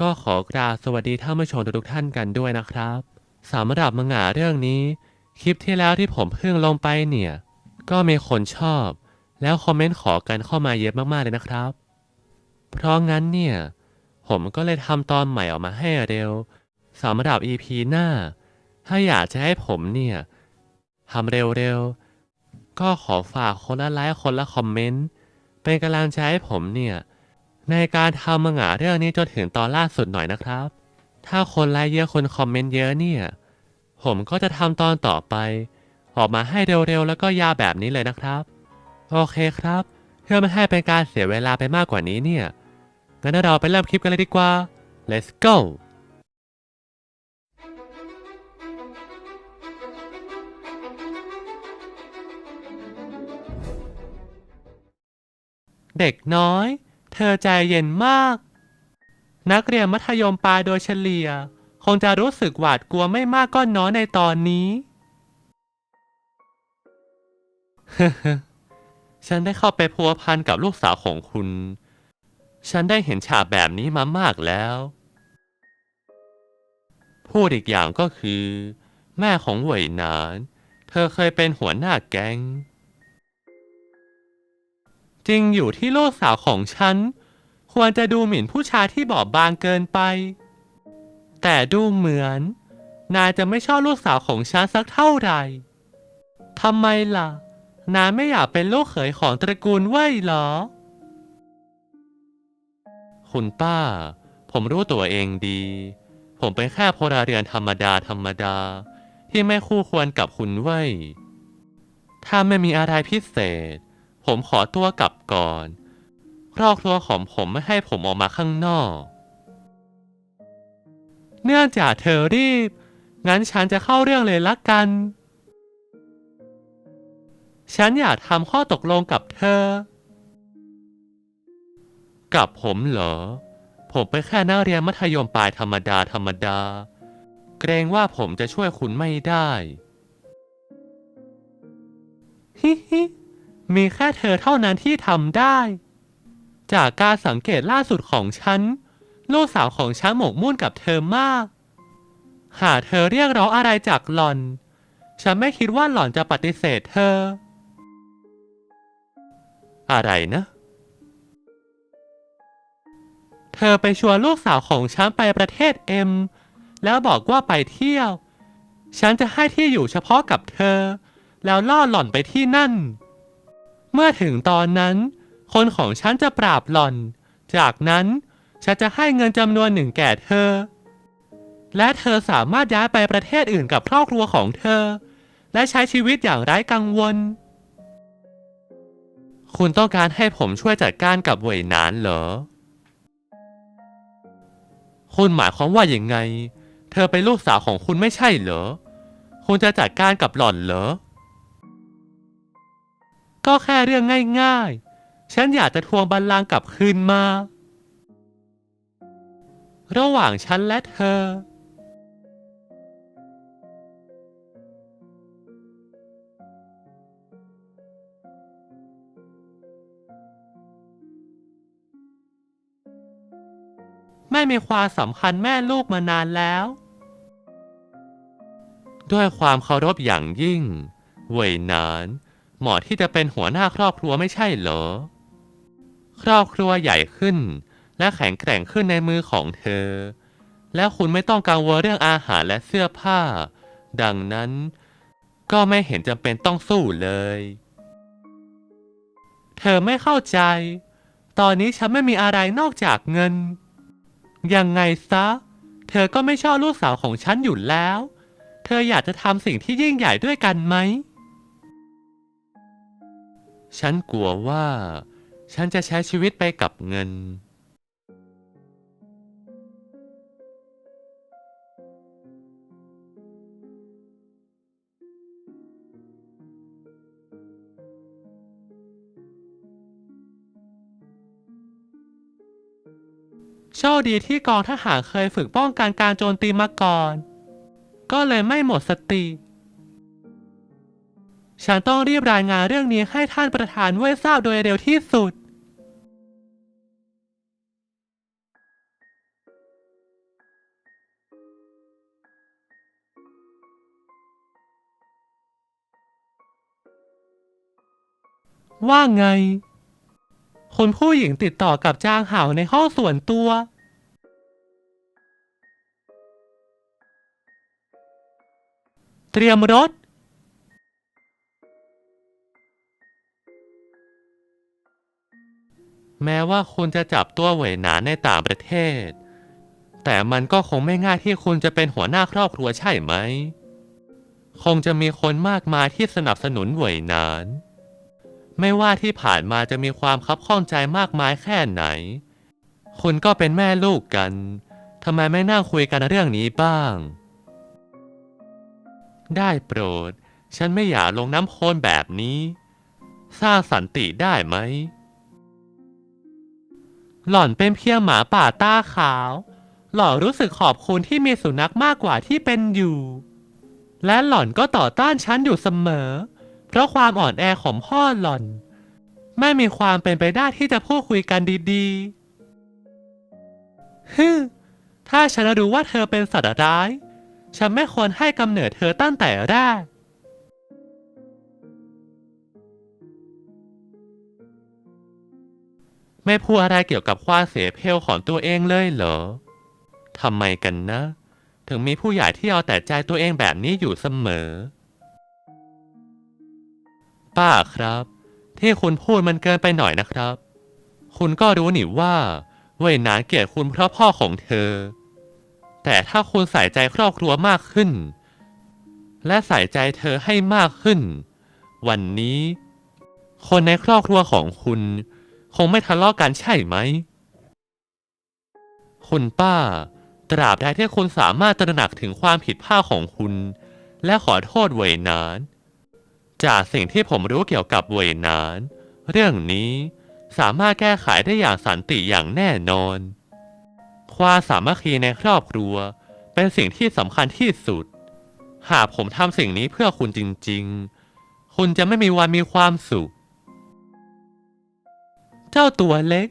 ก็ขอกราบสวัสดีท่านผู้ชมทุกท่านกันด้วยนะครับสำหรับมังงะเรื่องนี้ คลิปที่แล้วที่ผมเพิ่งลงไปเนี่ย ก็มีคนชอบ แล้วคอมเมนต์ขอกันเข้ามาเยอะมากๆเลยนะครับ เพราะงั้นเนี่ย ผมก็เลยทำตอนใหม่ออกมาให้เร็วสำหรับ EP หน้า ถ้าอยากจะให้ผมเนี่ยทำเร็วๆก็ขอฝากคนละไลค์คนละคอมเมนต์เป็นกำลังใจให้ผมเนี่ย ในการทำมังงะเรื่องนี้จนถึงตอนล่าสุดหน่อยนะครับ ถ้าคนไลค์เยอะคนคอมเมนต์เยอะเนี่ย ผมก็จะทำตอนต่อไป ออกมาให้เร็วๆแล้วก็ยาวแบบนี้เลยนะครับ โอเคครับ เพื่อไม่ให้เป็นการเสียเวลาไปมากกว่านี้เนี่ย งั้นเราไปเริ่มคลิปกันเลยดีกว่า let's go เด็กน้อย เธอใจเย็นมาก นักเรียนมัธยมปลายโดยเฉลี่ย คงจะรู้สึกหวาดกลัวไม่มากก็น้อยในตอนนี้ฉันได้เข้าไปพัวพันกับลูกสาวของคุณ ฉันได้เห็นฉากแบบนี้มามากแล้ว พูดอีกอย่างก็คือ แม่ของเหวยนาน เธอเคยเป็นหัวหน้าแก๊ง จริงอยู่ที่ลูกสาวของฉัน ควรจะดูหมิ่นผู้ชายที่บอบบางเกินไป แต่ดูเหมือน นายจะไม่ชอบลูกสาวของฉันสักเท่าไหร่ทำไมล่ะ นายไม่อยากเป็นลูกเขยของตระกูลเว่ยเหรอ คุณป้า ผมรู้ตัวเองดี ผมเป็นแค่พลเรือนธรรมดาธรรมดา ที่ไม่คู่ควรกับคุณเว่ยถ้าไม่มีอะไรพิเศษ ผมขอตัวกลับก่อน รอบครัวของผมไม่ให้ผมออกมาข้างนอก เนื่องจากเธอรีบ งั้นฉันจะเข้าเรื่องเลยละกัน ฉันอยากทำข้อตกลงกับเธอ กับผมเหรอ ผมเป็นแค่นักเรียนมัธยมปลายธรรมดาธรรมดา เกรงว่าผมจะช่วยคุณไม่ได้ฮิฮิมีแค่เธอเท่านั้นที่ทำได้ จากการสังเกตล่าสุดของฉัน ลูกสาวของฉันหมกมุ่นกับเธอมาก หากเธอเรียกร้องอะไรจากหล่อน ฉันไม่คิดว่าหล่อนจะปฏิเสธเธอ อะไรนะ เธอไปชวนลูกสาวของฉันไปประเทศเอ็ม แล้วบอกว่าไปเที่ยว ฉันจะให้ที่อยู่เฉพาะกับเธอ แล้วล่อหล่อนไปที่นั่น เมื่อถึงตอนนั้น คนของฉันจะปราบหล่อน จากนั้นฉันจะให้เงินจำนวนหนึ่งแก่เธอ และเธอสามารถย้ายไปประเทศอื่นกับครอบครัวของเธอ และใช้ชีวิตอย่างไร้กังวล คุณต้องการให้ผมช่วยจัดการกับเวยนานเหรอ คุณหมายความว่าอย่างไง เธอเป็นลูกสาวของคุณไม่ใช่เหรอ คุณจะจัดการกับหล่อนเหรอ ก็แค่เรื่องง่าย ๆ ฉันอยากจะทวงบัลลังก์กลับคืนมา ระหว่างฉันและเธอ ไม่มีความสำคัญแม่ลูกมานานแล้ว ด้วยความเคารพอย่างยิ่ง เวยหนานเหมาะที่จะเป็นหัวหน้าครอบครัวไม่ใช่เหรอ ครอบครัวใหญ่ขึ้น และแข็งแกร่งขึ้นในมือของเธอ และคุณไม่ต้องกังวลเรื่องอาหารและเสื้อผ้า ดังนั้น ก็ไม่เห็นจำเป็นต้องสู้เลย เธอไม่เข้าใจ ตอนนี้ฉันไม่มีอะไรนอกจากเงิน ยังไงซะ เธอก็ไม่ชอบลูกสาวของฉันอยู่แล้ว เธออยากจะทำสิ่งที่ยิ่งใหญ่ด้วยกันไหม ฉันกลัวว่า ฉันจะใช้ชีวิตไปกับเงิน โชคดีที่กองทหารเคยฝึกป้องกันการโจมตีมาก่อน ก็เลยไม่หมดสติ ฉันต้องรีบรายงานเรื่องนี้ให้ท่านประธานเว่ยทราบโดยเร็วที่สุด ว่าไง คนผู้หญิงติดต่อกับจางห่าวในห้องส่วนตัว เตรียมรถ แม้ว่าคุณจะจับตัวเหวยหนานในต่างประเทศ แต่มันก็คงไม่ง่ายที่คุณจะเป็นหัวหน้าครอบครัวใช่ไหม คงจะมีคนมากมายที่สนับสนุนเหวยหนาน ไม่ว่าที่ผ่านมาจะมีความคับข้องใจมากมายแค่ไหน คุณก็เป็นแม่ลูกกัน ทำไมไม่นั่งคุยกันเรื่องนี้บ้าง ได้โปรด ฉันไม่อยากลงน้ำโคลนแบบนี้ สร้างสันติได้ไหม หล่อนเป็นเพียงหมาป่าตาขาว หล่อนรู้สึกขอบคุณที่มีสุนัขมากกว่าที่เป็นอยู่ และหล่อนก็ต่อต้านฉันอยู่เสมอ ราะความอ่อนแอของพ่อหล่อน ไม่มีความเป็นไปได้ที่จะพูดคุยกันดีๆฮึถ้าฉันรู้ว่าเธอเป็นสัตว์ร้าย ฉันไม่ควรให้กำเนิดเธอตั้งแต่แรกไม่พูดอะไรเกี่ยวกับความเสียเพลของตัวเองเลยเหรอ ทำไมกันนะ ถึงมีผู้ใหญ่ที่เอาแต่ใจตัวเองแบบนี้อยู่เสมอ ป้าครับ ที่คุณพูดมันเกินไปหน่อยนะครับ คุณก็รู้นี่ว่า เวยนานเกลียดคุณเพราะพ่อของเธอ แต่ถ้าคุณใส่ใจครอบครัวมากขึ้น และใส่ใจเธอให้มากขึ้น วันนี้ คนในครอบครัวของคุณ คงไม่ทะเลาะกันใช่ไหม คุณป้า ตราบใดที่คุณสามารถตระหนักถึงความผิดพลาดของคุณ และขอโทษเวยนาน จากสิ่งที่ผมรู้เกี่ยวกับเวนานเรื่องนี้สามารถแก้ไขได้อย่างสันติอย่างแน่นอน ความสามัคคีในครอบครัวเป็นสิ่งที่สำคัญที่สุด หากผมทำสิ่งนี้เพื่อคุณจริง ๆ คุณจะไม่มีวันมีความสุข เจ้าตัวเล็ก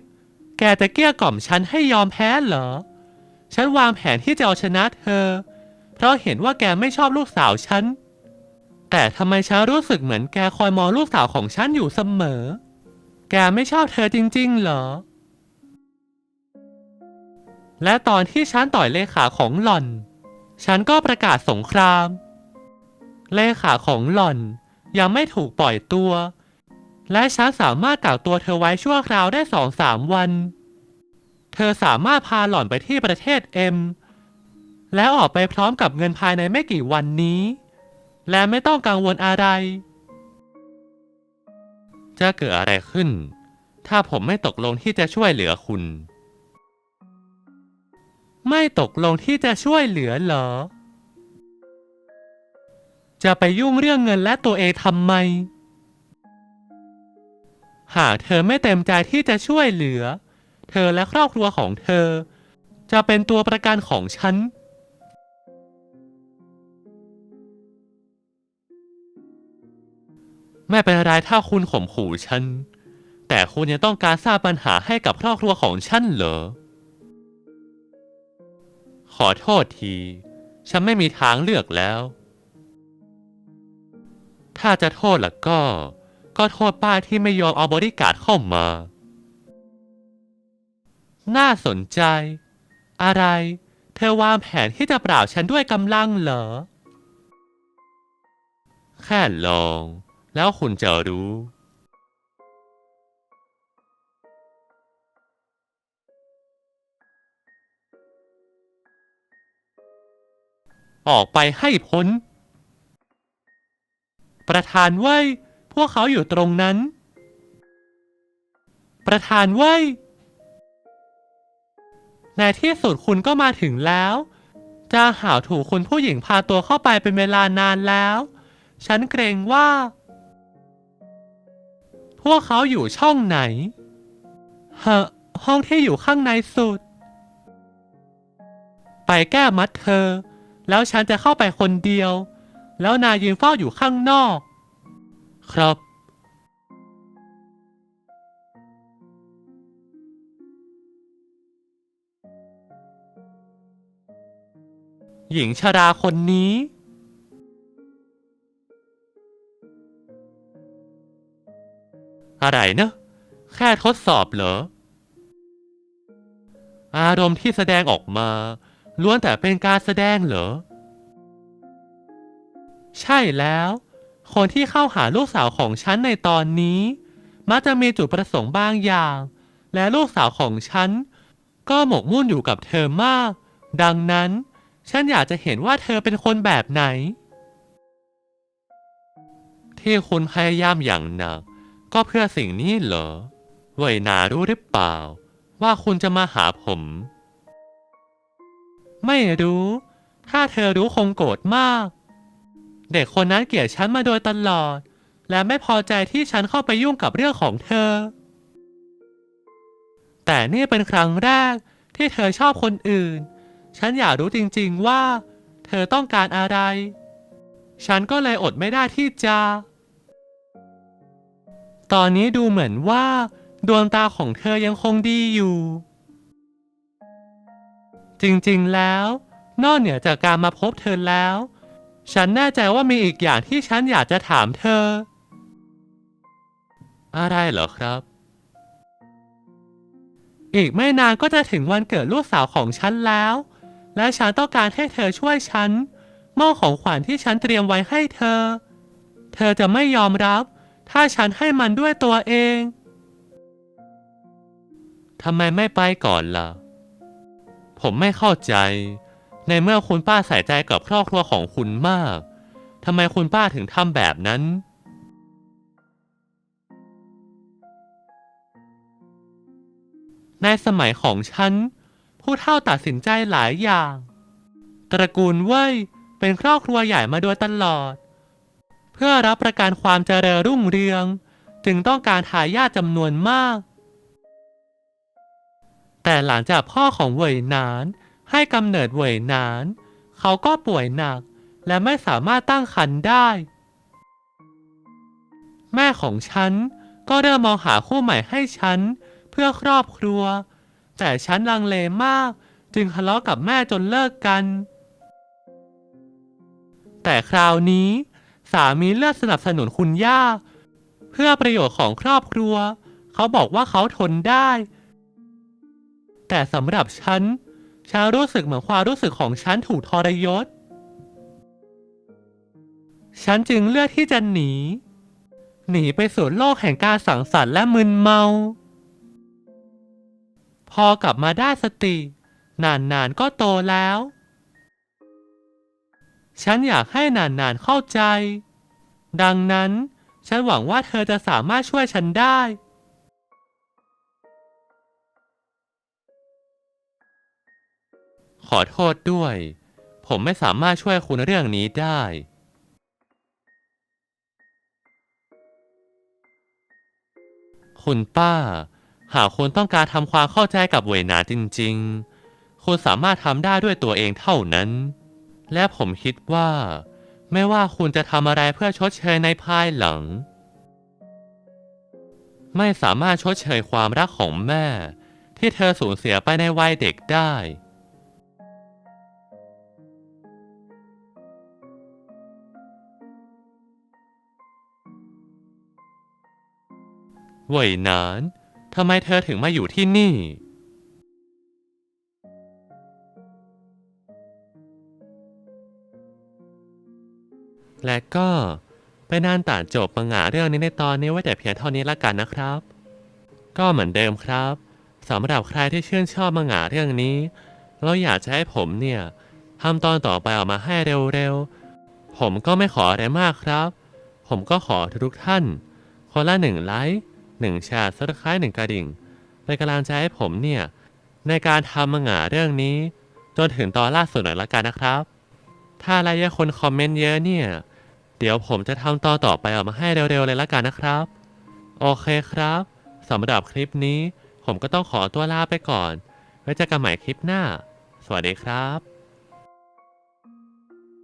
แกจะเกลี้ยกล่อมฉันให้ยอมแพ้เหรอ ฉันวางแผนที่จะเอาชนะเธอ เพราะเห็นว่าแกไม่ชอบลูกสาวฉัน แต่ทำไมฉันรู้สึกเหมือนแกคอยมองลูกสาวของฉันอยู่เสมอ แกไม่ชอบเธอจริง ๆ เหรอ และตอนที่ฉันต่อยเลขาของหล่อน ฉันก็ประกาศสงคราม เลขาของหล่อนยังไม่ถูกปล่อยตัว และฉันสามารถกักตัวเธอไว้ชั่วคราวได้สองสามวัน เธอสามารถพาหล่อนไปที่ประเทศเอ็ม แล้วออกไปพร้อมกับเงินภายในไม่กี่วันนี้ และไม่ต้องกังวลอะไร จะเกิดอะไรขึ้น ถ้าผมไม่ตกลงที่จะช่วยเหลือคุณ ไม่ตกลงที่จะช่วยเหลือเหรอ จะไปยุ่งเรื่องเงินและตัวเองทำไม หากเธอไม่เต็มใจที่จะช่วยเหลือ เธอและครอบครัวของเธอ จะเป็นตัวประกันของฉัน ไม่เป็นไรถ้าคุณข่มขู่ฉัน แต่คุณยังต้องการสร้างปัญหาให้กับครอบครัวของฉันเหรอ ขอโทษที ฉันไม่มีทางเลือกแล้ว ถ้าจะโทษล่ะก็ ก็โทษป้าที่ไม่ยอมเอาบริการเข้ามา น่าสนใจ อะไร เธอวางแผนที่จะปราบฉันด้วยกำลังเหรอ แค่ลอง แล้วคุณจะรู้ ออกไปให้พ้น ประธานเว้ยพวกเขาอยู่ตรงนั้น ประธานเว้ยในที่สุดคุณก็มาถึงแล้วจางหาวถูกคุณผู้หญิงพาตัวเข้าไปเป็นเวลานานแล้ว ฉันเกรงว่า พวกเขาอยู่ช่องไหนเฮะห้องที่อยู่ข้างในสุด ไปแก้มัดเธอ แล้วฉันจะเข้าไปคนเดียว แล้วนายยืนเฝ้าอยู่ข้างนอก ครับ หญิงชราคนนี้ อะไรนะแค่ทดสอบเหรอ อารมณ์ที่แสดงออกมา ล้วนแต่เป็นการแสดงเหรอ ใช่แล้ว คนที่เข้าหาลูกสาวของฉันในตอนนี้ มักจะมีจุดประสงค์บางอย่าง และลูกสาวของฉัน ก็หมกมุ่นอยู่กับเธอมาก ดังนั้น ฉันอยากจะเห็นว่าเธอเป็นคนแบบไหน ที่คุณพยายามอย่างหนัก ก็เพื่อสิ่งนี้เหรอเวยนารู้หรือเปล่า ว่าคุณจะมาหาผม ไม่รู้ ถ้าเธอรู้คงโกรธมาก เด็กคนนั้นเกลียดฉันมาโดยตลอด และไม่พอใจที่ฉันเข้าไปยุ่งกับเรื่องของเธอ แต่นี่เป็นครั้งแรกที่เธอชอบคนอื่น ฉันอยากรู้จริงๆว่า เธอต้องการอะไร ฉันก็เลยอดไม่ได้ที่จะ ตอนนี้ดูเหมือนว่าดวงตาของเธอยังคงดีอยู่ จริงๆแล้ว นอกเหนือจากการมาพบเธอแล้ว ฉันแน่ใจว่ามีอีกอย่างที่ฉันอยากจะถามเธอ อะไรเหรอครับ อีกไม่นานก็จะถึงวันเกิดลูกสาวของฉันแล้ว และฉันต้องการให้เธอช่วยฉันมอบของขวัญที่ฉันเตรียมไว้ให้เธอ เธอจะไม่ยอมรับ ถ้าฉันให้มันด้วยตัวเอง ทำไมไม่ไปก่อนล่ะ ผมไม่เข้าใจ ในเมื่อคุณป้าใส่ใจกับครอบครัวของคุณมาก ทำไมคุณป้าถึงทำแบบนั้น ในสมัยของฉัน ผู้เฒ่าตัดสินใจหลายอย่าง ตระกูลเว่ยเป็นครอบครัวใหญ่มาโดยตลอด เพื่อรับประกันความเจริญรุ่งเรือง จึงต้องการทายาทจำนวนมาก แต่หลังจากพ่อของเหวยนาน ให้กำเนิดเหวยนาน เขาก็ป่วยหนักและไม่สามารถตั้งครรภ์ได้ แม่ของฉันก็เริ่มมองหาคู่ใหม่ให้ฉัน เพื่อครอบครัว แต่ฉันลังเลมาก จึงทะเลาะกับแม่จนเลิกกัน แต่คราวนี้ สามีเลือกสนับสนุนคุณย่า เพื่อประโยชน์ของครอบครัว เขาบอกว่าเขาทนได้ แต่สำหรับฉันฉันรู้สึกเหมือนความรู้สึกของฉันถูกทรยศ ฉันจึงเลือกที่จะหนี หนีไปสู่โลกแห่งการสังสรรค์และมึนเมา พอกลับมาได้สติ นานๆก็โตแล้ว ฉันอยากให้นานๆเข้าใจ ดังนั้น ฉันหวังว่าเธอจะสามารถช่วยฉันได้ ขอโทษด้วย ผมไม่สามารถช่วยคุณเรื่องนี้ได้ คุณป้า หากคุณต้องการทำความเข้าใจกับเวนาจริง ๆ คุณสามารถทำได้ด้วยตัวเองเท่านั้น และผมคิดว่า ไม่ว่าคุณจะทำอะไรเพื่อชดเชยในภายหลัง ไม่สามารถชดเชยความรักของแม่ ที่เธอสูญเสียไปในวัยเด็กได้เหวยหนาน ทำไมเธอถึงมาอยู่ที่นี่ และก็เป็นนานต่าจบมังงะเรื่องนี้ในตอนนี้ไว้แต่เพียงเท่านี้ละกันนะครับ ก็เหมือนเดิมครับสำหรับใครที่ชื่นชอบมังงะเรื่องนี้แล้วอยากจะให้ผมเนี่ยทำตอนต่อไปออกมาให้เร็วๆ ผมก็ไม่ขออะไรมากครับ ผมก็ขอทุกท่าน คนละหนึ่งไลค์หนึ่งแชร์ซับสไครต์หนึ่งกระดิ่งเป็นกำลังใจให้ผมเนี่ย ในการทำมังงะเรื่องนี้ จนถึงตอนล่าสุดหน่อยละกันนะครับ ถ้าอะไรเยอะคนคอมเมนต์เยอะเนี่ย เดี๋ยวผมจะทำตอนต่อไปออกมาให้เร็วๆเลยละกันนะครับ โอเคครับสำหรับคลิปนี้ ผมก็ต้องขอตัวลาไปก่อน ไว้เจอกันใหม่คลิปหน้า สวัสดีครับ